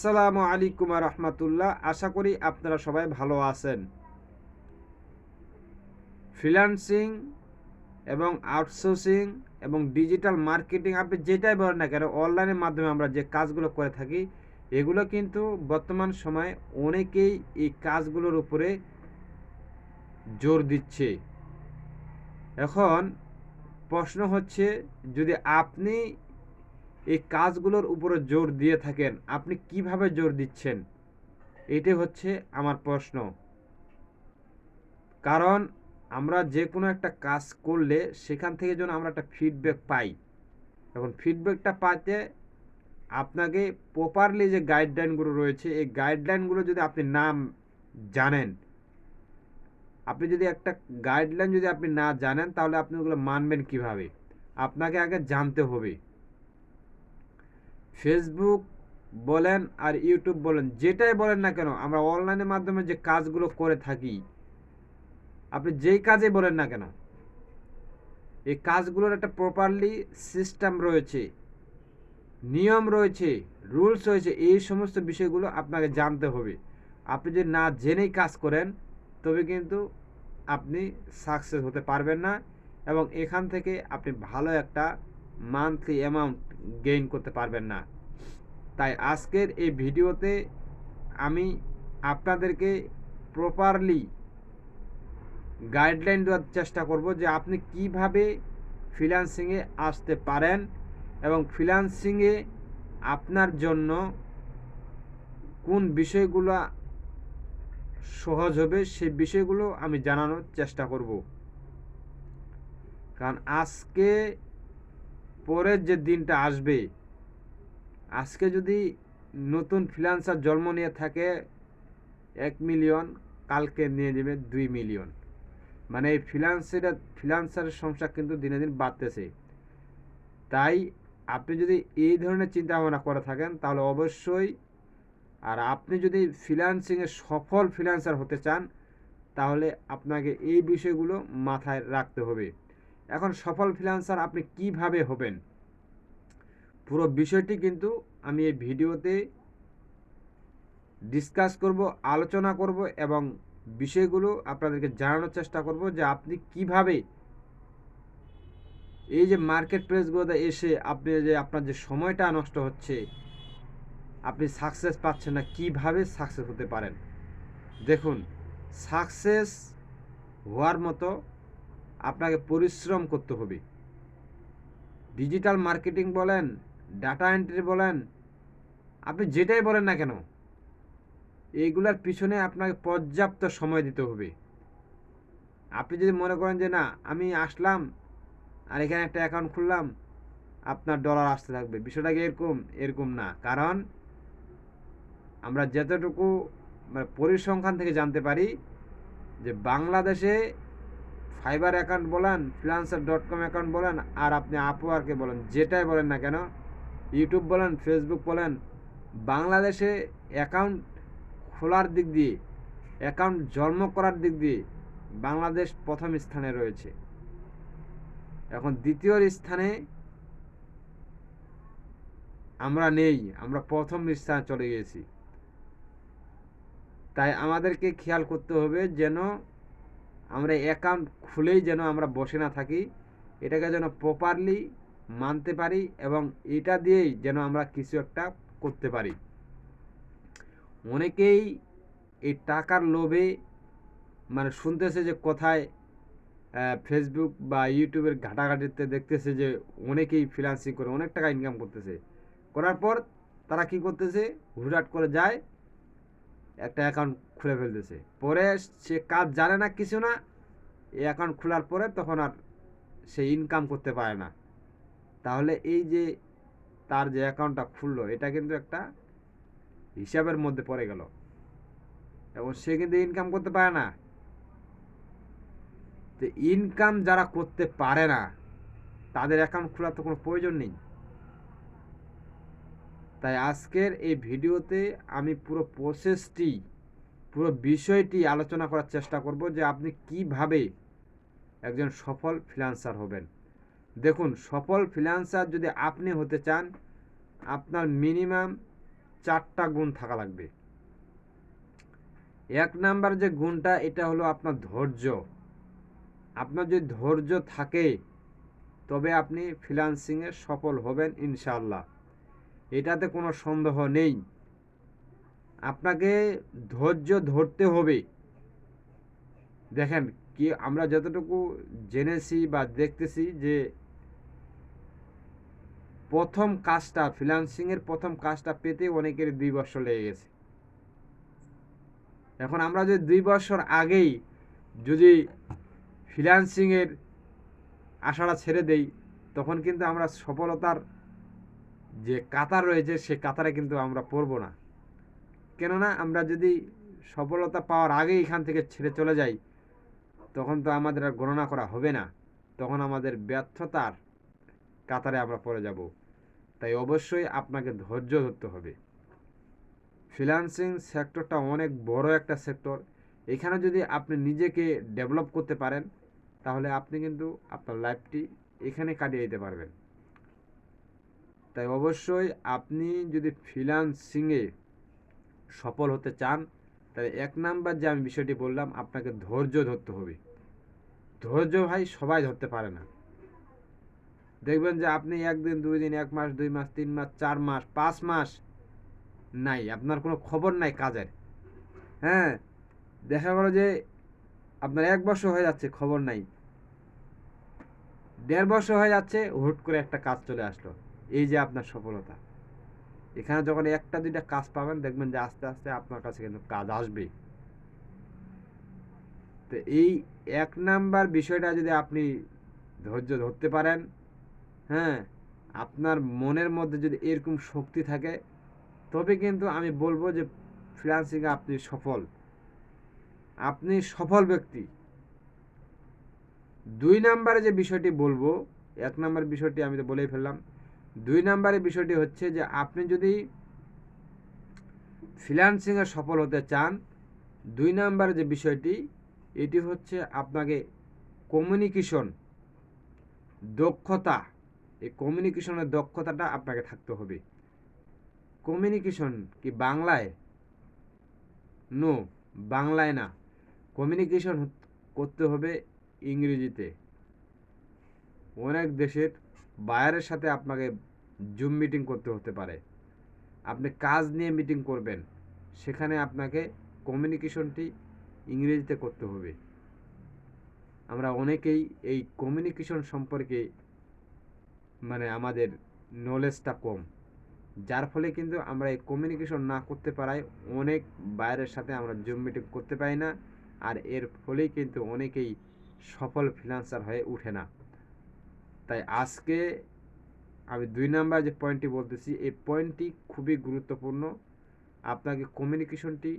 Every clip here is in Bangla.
আসসালামু আলাইকুম রহমতুল্লাহ। আশা করি আপনারা সবাই ভালো আছেন। ফ্রিল্যান্সিং এবং আউটসোর্সিং এবং ডিজিটাল মার্কেটিং, আপনি যেটাই বলেন না কেন, অনলাইনের মাধ্যমে আমরা যে কাজগুলো করে থাকি, এগুলো কিন্তু বর্তমান সময়ে অনেকেই এই কাজগুলোর উপরে জোর দিচ্ছে। এখন প্রশ্ন হচ্ছে, যদি আপনি এই কাজগুলোর উপরে জোর দিয়ে থাকেন। আপনি কীভাবে জোর দিচ্ছেন? এটাই হচ্ছে আমার প্রশ্ন। কারণ আমরা যে কোনো একটা কাজ করলে সেখান থেকে যেন আমরা একটা ফিডব্যাক পাই। এখন ফিডব্যাকটা পাইতে আপনাকে প্রপারলি যে গাইডলাইনগুলো রয়েছে, এই গাইডলাইনগুলো যদি আপনি নাম জানেন, আপনি যদি একটা গাইডলাইন যদি আপনি না জানেন, তাহলে আপনি ওগুলো মানবেন কীভাবে? আপনাকে আগে জানতে হবে। ফেসবুক বলেন আর ইউটিউব বলেন, যেটাই বলেন না কেন, আমরা অনলাইনের মাধ্যমে যে কাজগুলো করে থাকি, আপনি যেই কাজে বলেন না কেন, এই কাজগুলোর একটা প্রপারলি সিস্টেম রয়েছে, নিয়ম রয়েছে রুলস রয়েছে, এই সমস্ত বিষয়গুলো আপনাকে জানতে হবে। আপনি যদি না জেনেই কাজ করেন, তবে কিন্তু আপনি সাকসেস হতে পারবেন না এবং এখান থেকে আপনি ভালো একটা মান্থলি অ্যামাউন্ট গেইন করতে পারবেন না। তাই আজকের এই ভিডিওতে আমি আপনাদেরকে প্রপারলি গাইডলাইন দেওয়ার চেষ্টা করব যে আপনি কীভাবে ফ্রিল্যান্সিংয়ে আসতে পারেন এবং ফ্রিল্যান্সিংয়ে আপনার জন্য কোন বিষয়গুলো সহজ হবে সেই বিষয়গুলো আমি জানানোর চেষ্টা করব। কারণ আজকে পরের যে দিনটা আসবে, আজকে যদি নতুন ফ্রিল্যান্সার জন্ম নিয়ে থাকে, এক মিলিয়ন কালকে নিয়ে যাবে দুই মিলিয়ন মানে এই ফ্রিল্যান্সের ফ্রিল্যান্সারের সংখ্যা কিন্তু দিনে দিন বাড়তেছে। তাই আপনি যদি এই ধরনের চিন্তা ভাবনা করে থাকেন, তাহলে অবশ্যই আর আপনি যদি ফ্রিল্যান্সিংয়ে সফল ফ্রিল্যান্সার হতে চান, তাহলে আপনাকে এই বিষয়গুলো মাথায় রাখতে হবে। এখন সফল ফ্রিল্যান্সার আপনি কীভাবে হবেন? পুরো বিষয়টি কিন্তু আমি এই ভিডিওতে ডিসকাস করব, আলোচনা করব এবং বিষয়গুলো আপনাদেরকে জানানোর চেষ্টা করব যে আপনি কীভাবে এই যে মার্কেট প্লেসগুলোতে এসে আপনি যে আপনার যে সময়টা নষ্ট হচ্ছে, আপনি সাকসেস পাচ্ছেন না, কীভাবে সাকসেস হতে পারেন? দেখুন সাকসেস হওয়ার মতো আপনাকে পরিশ্রম করতে হবে। ডিজিটাল মার্কেটিং বলেন, ডাটা এন্ট্রি বলেন, আপনি যেটাই বলেন না কেন, এইগুলার পিছনে আপনাকে পর্যাপ্ত সময় দিতে হবে। আপনি যদি মনে করেন যে, না, আমি আসলাম আর এখানে একটা অ্যাকাউন্ট খুললাম, আপনার ডলার আসতে থাকবে। বিষয়টা কি এরকম? এরকম না। কারণ আমরা যতটুকু মানে পরিসংখ্যান থেকে জানতে পারি যে, বাংলাদেশে ফাইবার অ্যাকাউন্ট বলেন ফ্রিলান্সার ডট কম অ্যাকাউন্ট বলেন, আর আপনি আপওয়ার্কে বলেন, যেটাই বলেন না কেন ইউটিউব বলেন ফেসবুক বলেন, বাংলাদেশে অ্যাকাউন্ট খোলার দিক দিয়ে, অ্যাকাউন্ট জন্ম করার দিক দিয়ে বাংলাদেশ প্রথম স্থানে রয়েছে। এখন দ্বিতীয় স্থানে আমরা নেই, আমরা প্রথম স্থানে চলে গিয়েছি। তাই আমাদেরকে খেয়াল করতে হবে যেন আমরা অ্যাকাউন্ট খুলেই যেন আমরা বসে না থাকি, এটাকে যেন প্রপারলি মানতে পারি এবং এটা দিয়েই যেন আমরা কিছু একটা করতে পারি। অনেকেই এই টাকার লোভে মানে শুনতেছে যে কোথায় ফেসবুক বা ইউটিউবের ঘাটাঘাটিতে দেখতেছে যে অনেকেই ফ্রিলান্সিং করে, অনেক টাকা ইনকাম করতেছে। করার পর তারা কি করতেছে? হুটহাট করে যায়, একটা অ্যাকাউন্ট খুলে ফেলতেছে। পরে সে কাজ জানে না কিছু না এই অ্যাকাউন্ট খোলার পরে তখন আর সে ইনকাম করতে পারে না। তাহলে এই যে তার যে অ্যাকাউন্টটা খুললো, এটা কিন্তু একটা হিসাবের মধ্যে পড়ে গেল। এবং সে কিন্তু ইনকাম করতে পারে না। তো ইনকাম যারা করতে পারে না, তাদের অ্যাকাউন্ট খোলার তো কোনো প্রয়োজন নেই। তাই আজকের এই ভিডিওতে আমি পুরো প্রসেসটি পুরো বিষয়টি আলোচনা করার চেষ্টা করব যে আপনি কীভাবে একজন সফল ফ্রিল্যান্সার হবেন। দেখুন, সফল ফ্রিল্যান্সার যদি আপনি হতে চান, আপনার মিনিমাম চারটা গুণ থাকা লাগবে। এক নাম্বার যে গুণটা, এটা হলো আপনার ধৈর্য। আপনার যদি ধৈর্য থাকে, তবে আপনি ফ্রিলান্সিংয়ে সফল হবেন ইনশাল্লাহ এটাতে কোনো সন্দেহ নেই। আপনাকে ধৈর্য ধরতে হবে। দেখেন কি, আমরা যতটুকু জেনেছি বা দেখতেছি যে প্রথম কাজটা ফ্রিলান্সিংয়ের প্রথম কাজটা পেতে অনেকের দুই বছর লেগে গেছে। এখন আমরা যদি দুই বছর আগেই যদি ফ্রিলান্সিংয়ের আশাটা ছেড়ে দেই, তখন কিন্তু আমরা সফলতার যে কাতার রয়েছে, সে কাতারে কিন্তু আমরা পড়ব না। কেননা আমরা যদি সফলতা পাওয়ার আগে এখান থেকে ছেড়ে চলে যাই, তখন তো আমাদের আর গণনা করা হবে না। তখন আমাদের ব্যর্থতার কাতারে আমরা পড়ে যাব। তাই অবশ্যই আপনাকে ধৈর্য ধরতে হবে। ফ্রিল্যান্সিং সেক্টরটা অনেক বড় একটা সেক্টর। এখানে যদি আপনি নিজেকে ডেভেলপ করতে পারেন, তাহলে আপনি কিন্তু আপনার লাইফটি এখানে কাটিয়ে দিতে পারবেন। তাই অবশ্যই আপনি যদি ফ্রিল্যান্সিংয়ে সফল হতে চান, তাহলে এক নাম্বার যে আমি বিষয়টি বললাম, আপনাকে ধৈর্য ধরতে হবে। ধৈর্য ভাই সবাই ধরতে পারে না। দেখবেন যে আপনি একদিন দুই দিন এক মাস, দুই মাস, তিন মাস, চার মাস, পাঁচ মাস নাই, আপনার কোনো খবর নাই কাজের। হ্যাঁ? দেখা গেলো যে আপনার এক বছর হয়ে যাচ্ছে, খবর নাই। দেড় বছর হয়ে যাচ্ছে, হুট করে একটা কাজ চলে আসলো। এই যে আপনার সফলতা। এখানে যখন একটা, দুইটা কাজ পাবেন, দেখবেন যে আস্তে আস্তে আপনার কাছে কিন্তু কাজ আসবে তো এই এক নাম্বার বিষয়টা যদি আপনি ধৈর্য ধরতে পারেন হ্যাঁ আপনার মনের মধ্যে যদি এরকম শক্তি থাকে, তবে কিন্তু আমি বলব যে ফ্রিলান্সিংয়ে আপনি সফল। আপনি সফল ব্যক্তি। দুই নাম্বারে যে বিষয়টি বলব, এক নাম্বার বিষয়টি আমি তো বলেই ফেললাম দুই নাম্বারের বিষয়টি হচ্ছে যে আপনি যদি ফ্রিল্যান্সিংয়ে সফল হতে চান, দুই নাম্বারের যে বিষয়টি, এটি হচ্ছে আপনাকে কমিউনিকেশন দক্ষতা, এই কমিউনিকেশনের দক্ষতাটা আপনাকে থাকতে হবে। কমিউনিকেশন কি বাংলায়? নো বাংলায় না। কমিউনিকেশন করতে হবে ইংরেজিতে। অনেক দেশের বায়ারের সাথে আপনাকে জুম মিটিং করতে হতে পারে। আপনি কাজ নিয়ে মিটিং করবেন, সেখানে আপনাকে কমিউনিকেশনটি ইংরেজিতে করতে হবে। আমরা অনেকেই এই কমিউনিকেশন সম্পর্কে মানে আমাদের নলেজটা কম, যার ফলে কিন্তু আমরা এই কমিউনিকেশন না করতে পারায় অনেক বাইরের সাথে আমরা জুম মিটিং করতে পারি না, আর এর ফলেই কিন্তু অনেকেই সফল ফ্রিল্যান্সার হয়ে উঠে না। তাই আজকে আমি দুই নাম্বার যে পয়েন্টটি বলতেছি, এই পয়েন্টটি খুবই গুরুত্বপূর্ণ। আপনাকে কমিউনিকেশনটি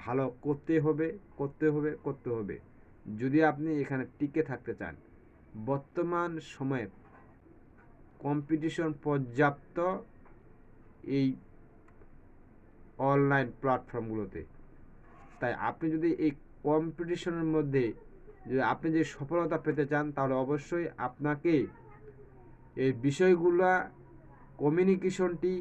ভালো করতে হবে করতে হবে করতে হবে। যদি আপনি এখানে টিকে থাকতে চান, বর্তমান সময়ে কম্পিটিশন পর্যাপ্ত এই অনলাইন প্ল্যাটফর্মগুলোতে তাই আপনি যদি এই কম্পিটিশনের মধ্যে, যদি আপনি যে সফলতা পেতে চান, তাহলে অবশ্যই আপনাকে এই বিষয়গুলো কমিউনিকেশনটি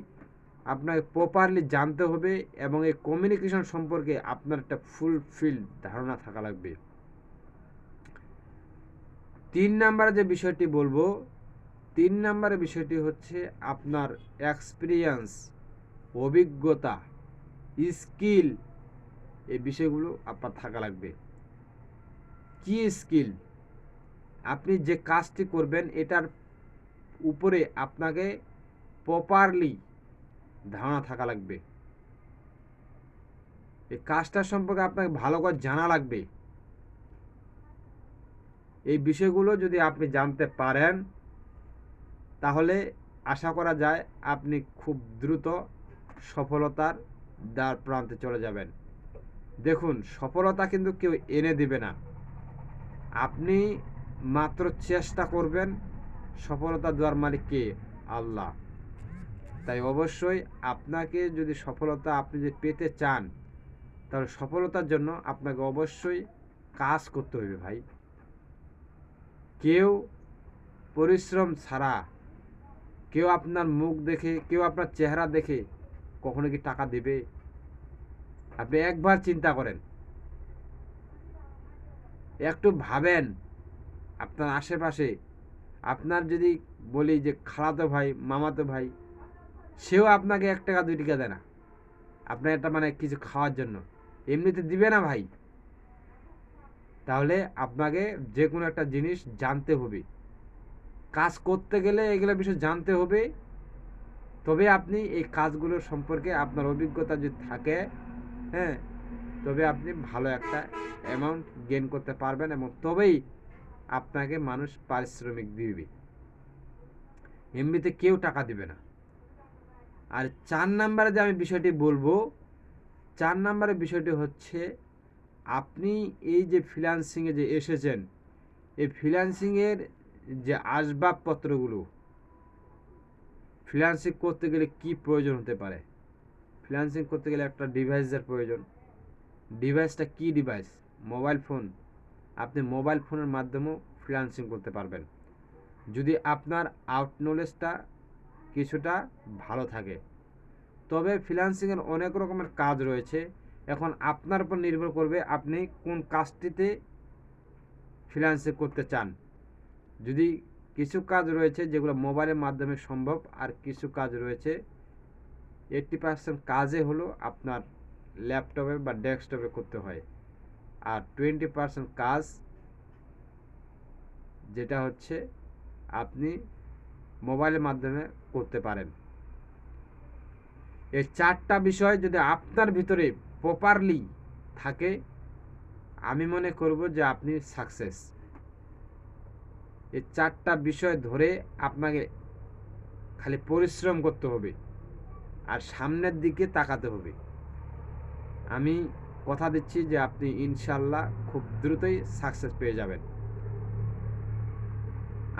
আপনাকে প্রপারলি জানতে হবে এবং এই কমিউনিকেশন সম্পর্কে আপনার একটা ফুলফিল ধারণা থাকা লাগবে। তিন নাম্বারে যে বিষয়টি বলব, তিন নাম্বারের বিষয়টি হচ্ছে আপনার এক্সপিরিয়েন্স অভিজ্ঞতা স্কিল এই বিষয়গুলো আপনার থাকা লাগবে। কি স্কিল আপনি যে কাজটি করবেন, এটার উপরে আপনাকে প্রপারলি ধারণা থাকা লাগবে। এই কাজটার সম্পর্কে আপনাকে ভালো করে জানা লাগবে। এই বিষয়গুলো যদি আপনি জানতে পারেন, তাহলে আশা করা যায় আপনি খুব দ্রুত সফলতার দ্বার প্রান্তে চলে যাবেন। দেখুন, সফলতা কিন্তু কেউ এনে দিবে না। আপনি মাত্র চেষ্টা করবেন সফলতা দেওয়ার মালিক কে? আল্লাহ। তাই অবশ্যই আপনাকে যদি সফলতা আপনি যদি পেতে চান, তাহলে সফলতার জন্য আপনাকে অবশ্যই কাজ করতে হবে ভাই। কেউ পরিশ্রম ছাড়া, কেউ আপনার মুখ দেখে, কেউ আপনার চেহারা দেখে কখনো কি টাকা দেবে? আপনি একবার চিন্তা করেন। একটু ভাবেন আপনার আশেপাশে আপনার যদি বলি যে খালাতো ভাই, মামাতো ভাই, সেও আপনাকে এক টাকা, দুই টাকা দেয় না। আপনার এটা মানে কিছু খাওয়ার জন্য। এমনিতে দিবে না ভাই। তাহলে আপনাকে যে কোনো একটা জিনিস জানতে হবে। কাজ করতে গেলে এগুলো বিষয় জানতে হবে। তবে আপনি এই কাজগুলো সম্পর্কে আপনার অভিজ্ঞতা যদি থাকে হ্যাঁ তবে আপনি ভালো একটা অ্যামাউন্ট গেন করতে পারবেন এবং তবেই আপনাকে মানুষ পারিশ্রমিক দিবে। এমনিতে কেউ টাকা দিবে না। আর চার নাম্বারে যে আমি বিষয়টি বলব, চার নাম্বারের বিষয়টি হচ্ছে, আপনি এই যে ফ্রিল্যান্সিংয়ে যে এসেছেন, এই ফ্রিল্যান্সিংয়ের যে আসবাবপত্রগুলো ফ্রিল্যান্সিং করতে গেলে কি প্রয়োজন হতে পারে? ফ্রিল্যান্সিং করতে গেলে একটা ডিভাইসের প্রয়োজন। ডিভাইসটা কি ডিভাইস মোবাইল ফোন আপনি মোবাইল ফোনের মাধ্যমেও ফ্রিল্যান্সিং করতে পারবেন। যদি আপনার আউট নলেজটা কিছুটা ভালো থাকে। তবে ফ্রিল্যান্সিংয়ের অনেক রকমের কাজ রয়েছে। এখন আপনার উপর নির্ভর করবে আপনি কোন কাজটিতে ফ্রিল্যান্সিং করতে চান। যদি কিছু কাজ রয়েছে যেগুলো মোবাইলের মাধ্যমে সম্ভব আর কিছু কাজ রয়েছে এইট্টি পার্সেন্ট কাজে হলো আপনার ল্যাপটপে বা ডেস্কটপে করতে হয়। আর টোয়েন্টি পার্সেন্ট কাজ যেটা হচ্ছে আপনি মোবাইলের মাধ্যমে করতে পারেন। এই চারটা বিষয় যদি আপনার ভিতরে প্রপারলি থাকে, আমি মনে করব যে আপনি সাকসেস এই চারটা বিষয় ধরে আপনাকে খালি পরিশ্রম করতে হবে, আর সামনের দিকে তাকাতে হবে। আমি কথা দিচ্ছি যে আপনি ইনশাল্লাহ খুব দ্রুতই সাকসেস পেয়ে যাবেন।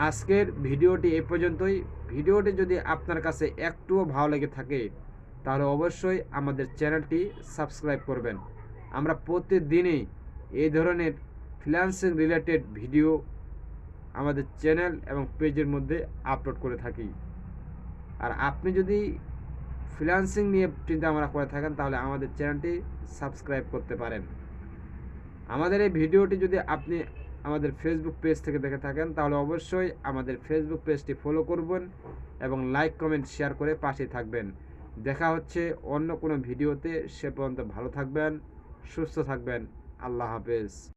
আজকের ভিডিওটি এ পর্যন্তই। ভিডিওটি যদি আপনার কাছে একটুও ভালো লেগে থাকে, তাহলে অবশ্যই আমাদের চ্যানেলটি সাবস্ক্রাইব করবেন। আমরা প্রতিদিনই এই ধরনের ফ্রিল্যান্সিং রিলেটেড ভিডিও আমাদের চ্যানেল এবং পেজের মধ্যে আপলোড করে থাকি। আর আপনি যদি ফ্রিল্যান্সিং নিয়ে চিন্তা আমরা করে থাকেন, তাহলে আমাদের চ্যানেলটি সাবস্ক্রাইব করতে পারেন। আমাদের এই ভিডিওটি যদি আপনি আমাদের ফেসবুক পেজ থেকে দেখে থাকেন, তাহলে অবশ্যই আমাদের ফেসবুক পেজটি ফলো করবেন এবং লাইক কমেন্ট শেয়ার করে পাশে থাকবেন। দেখা হচ্ছে অন্য কোনো ভিডিওতে, সে পর্যন্ত ভালো থাকবেন, সুস্থ থাকবেন। আল্লাহ হাফেজ।